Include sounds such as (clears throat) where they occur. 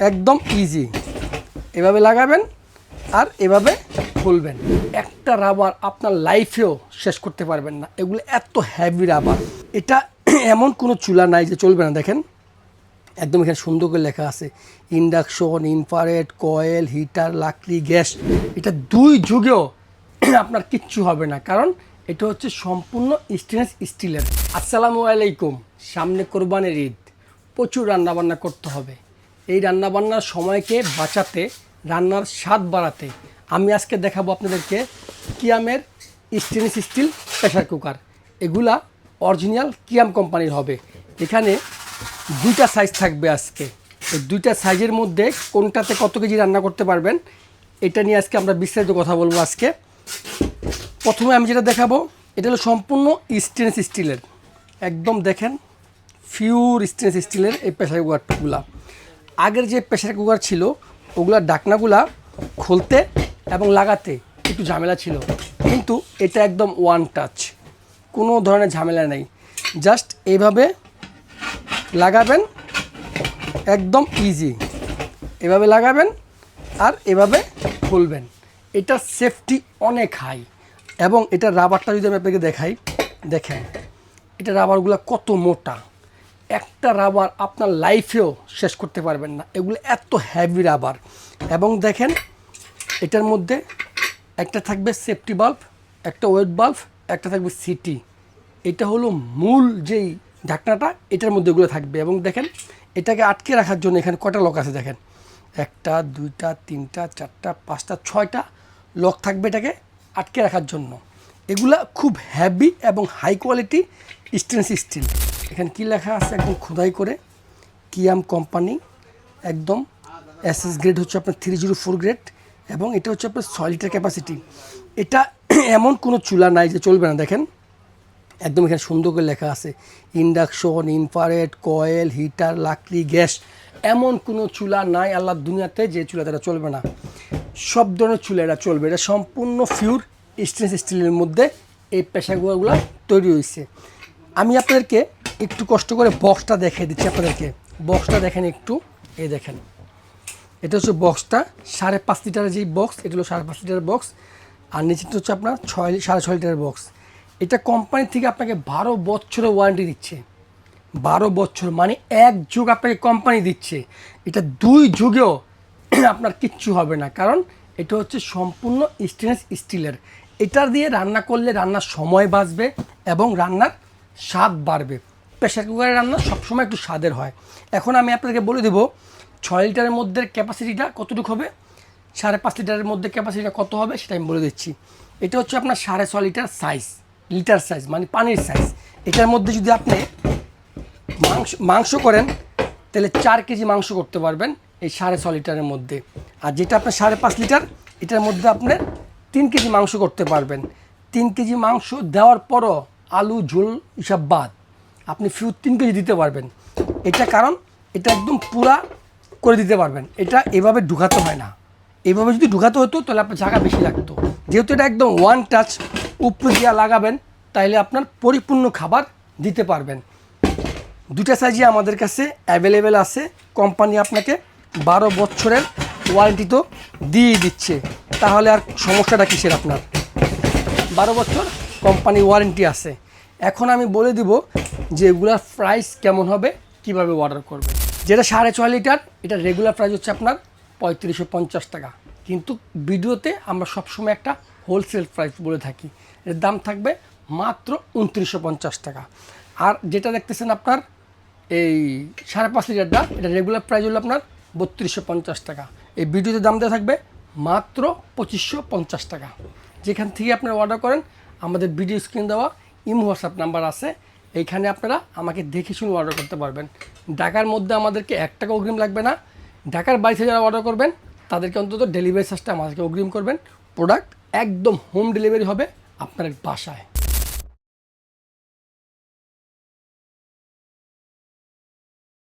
একদম ইজি এভাবে লাগাবেন আর এভাবে খুলবেন। একটা রাবার আপনার লাইফেও শেষ করতে পারবেন না। এগুলো এত হ্যাভি রাবার এটা (clears throat) এমন কোনো চুলা নাই যে চলবে না, দেখেন। একদম এখানে সুন্দর করে লেখা আছে ইন্ডাকশন ইনফারেট কয়েল হিটার লাকড়ি, গ্যাস। এটা দুই যুগেও (clears throat) আপনার কিচ্ছু হবে না। কারণ এটা হচ্ছে সম্পূর্ণ স্টেনলেস স্টিলের আসসালামু আলাইকুম। সামনে কোরবানির ঈদ। প্রচুর রান্নাবান্না করতে হবে। এই রান্নাবান্নার সময়কে বাঁচাতে, রান্নার স্বাদ বাড়াতে আমি আজকে দেখাবো আপনাদেরকে কিয়ামের স্টেনলেস স্টিল প্রেশার কুকার। এগুলা অরিজিনাল কিয়াম কোম্পানির হবে। এখানে দুইটা সাইজ থাকবে আজকে। এই দুইটা সাইজের মধ্যে কোনটাতে কত কেজি রান্না করতে পারবেন, এটা নিয়ে আজকে আমরা বিস্তারিত কথা বলব আজকে। প্রথমে আমি যেটা দেখাবো, এটা হলো সম্পূর্ণ স্টেনলেস স্টিলের। একদম দেখেন ফিউর স্টেনলেস স্টিলের এই প্রেশার কুকারগুলা। আগের যে প্রেশার কুকার ছিল, ওগুলোর ডাকনাগুলা খুলতে এবং লাগাতে একটু ঝামেলা ছিল। কিন্তু এটা একদম ওয়ান টাচ কোনো ধরনের ঝামেলা নেই। জাস্ট এইভাবে লাগাবেন, একদম ইজি এভাবে লাগাবেন আর এভাবে খুলবেন। এটা সেফটি অনেক হাই এবং এটা রাবারটা যদি আমি আপনাকে দেখাই, দেখেন, এটা রাবারগুলো কত মোটা। একটা রাবার আপনার লাইফেও শেষ করতে পারবেন না। এগুলো এত হ্যাভি রাবার এবং দেখেন, এটার মধ্যে একটা থাকবে সেফটি বাল্ব একটা ওয়েট বাল্ব একটা থাকবে সিটি এটা হলো মূল যেই ঢাকনাটা, এটার মধ্যে এগুলো থাকবে। এবং দেখেন, এটাকে আটকে রাখার জন্য এখানে কটা লক আছে দেখেন? একটা, দুইটা, তিনটা, চারটা, পাঁচটা, ছয়টা লক থাকবে এটাকে আটকে রাখার জন্য। এগুলা খুব হ্যাভি এবং হাই কোয়ালিটি স্টেনলেস স্টিল এখানে কী লেখা আছে? একদম খোদাই করে। কিয়াম কোম্পানি, একদম এসএস গ্রেড হচ্ছে আপনার থ্রি জিরো ফোর গ্রেড এবং এটা হচ্ছে আপনার ছয় লিটার ক্যাপাসিটি এটা এমন কোনো চুলা নাই যে চলবে না, দেখেন। একদম এখানে সুন্দর করে লেখা আছে। ইন্ডাকশন ইনফারেট কয়েল, হিটার, লাকড়ি, গ্যাস, এমন কোনো চুলা নাই আল্লাহর দুনিয়াতে যে চুলাতে এটা চলবে না। সব ধরনের চুলা এটা চলবে। এটা সম্পূর্ণ ফিউর স্টেনলেস স্টিলের মধ্যে এই পেশাগুলোগুলো তৈরি হয়েছে। আমি আপনাদেরকে একটু কষ্ট করে বক্সটা দেখিয়ে দিচ্ছি আপনাদেরকে। বক্সটা দেখেন একটু, এই দেখেন। এটা হচ্ছে বক্সটা সাড়ে পাঁচ লিটারের যেই বক্স এটা হলো সাড়ে পাঁচ লিটারের বক্স আর নিচেটা হচ্ছে আপনার ছয়, সাড়ে ছয় লিটারের বক্স এটা কোম্পানি থেকে আপনাকে বারো বছরের ওয়ারেন্টি দিচ্ছে। বারো বছর মানে এক যুগ আপনাকে কোম্পানি দিচ্ছে। এটা দুই যুগেও (clears throat) আপনার কিচ্ছু হবে না। কারণ এটা হচ্ছে সম্পূর্ণ স্টেনলেস স্টিলের এটা দিয়ে রান্না করলে রান্নার সময় বাঁচবে এবং রান্নার স্বাদ বাড়বে। প্রেশার কুকারের রান্না সবসময় একটু স্বাদের হয়। এখন আমি আপনাদেরকে বলে দেবো, ছয় লিটারের মধ্যে ক্যাপাসিটিটা কতটুকু হবে? সাড়ে পাঁচ লিটারের মধ্যে ক্যাপাসিটিটা কত হবে সেটা আমি বলে দিচ্ছি। এটা হচ্ছে আপনার সাড়ে ছ লিটার সাইজ লিটার সাইজ মানে পানির সাইজ। এটার মধ্যে যদি আপনি মাংস মাংস করেন, তাহলে চার কেজি মাংস করতে পারবেন এই সাড়ে ছ লিটারের মধ্যে। আর যেটা আপনার সাড়ে পাঁচ লিটার, এটার মধ্যে আপনি তিন কেজি মাংস করতে পারবেন। তিন কেজি মাংস দেওয়ার পরও আলু, ঝোল হিসাব বাদ। আপনি ফিউ তিন কেজি দিতে পারবেন। এটা কারণ, এটা একদম পুরা করে দিতে পারবেন। এটা এভাবে ঢুকাতে হয় না। এভাবে যদি ঢুকাতে হতো, তাহলে আপনার জায়গা বেশি লাগতো। যেহেতু এটা একদম ওয়ান টাচ উপরে দিয়া লাগাবেন, তাইলে আপনার পরিপূর্ণ খাবার দিতে পারবেন। দুটা সাইজই আমাদের কাছে অ্যাভেলেবেল আছে। কোম্পানি আপনাকে বারো বছরের ওয়ারেন্টি তো দিয়ে দিচ্ছে। তাহলে আর সমস্যাটা কিসের আপনার? বারো বছর কোম্পানি ওয়ারেন্টি আছে। এখন আমি বলে দিব যে এগুলার প্রাইস কেমন হবে, কীভাবে অর্ডার করবে। যেটা সাড়ে ছয় লিটার, এটা রেগুলার প্রাইস হচ্ছে আপনার পঁয়ত্রিশশো পঞ্চাশ টাকা। কিন্তু ভিডিওতে আমরা সবসময় একটা হোলসেল প্রাইস বলে থাকি। এর দাম থাকবে মাত্র উনত্রিশশো পঞ্চাশ টাকা। আর যেটা দেখতেছেন আপনার, এই সাড়ে পাঁচ লিটারটা, এটা রেগুলার প্রাইস হলো আপনার বত্রিশশো পঞ্চাশ টাকা। এই ভিডিওতে দাম দেওয়া থাকবে মাত্র পঁচিশশো পঞ্চাশ টাকা। যেখান থেকে আপনারা অর্ডার করেন, আমাদের ভিডিও স্ক্রিন দেওয়া ইমো হোয়াটসঅ্যাপ নাম্বার আছে। এইখানে আপনারা আমাকে দেখে শুনে অর্ডার করতে পারবেন। ঢাকার মধ্যে আমাদেরকে এক টাকা অগ্রিম লাগবে না। ঢাকার বাইরে যারা অর্ডার করবেন, তাদেরকে অন্তত ডেলিভারি চার্জটা আমাদেরকে অগ্রিম করবেন। প্রোডাক্ট একদম হোম ডেলিভারি হবে আপনার বাসায়।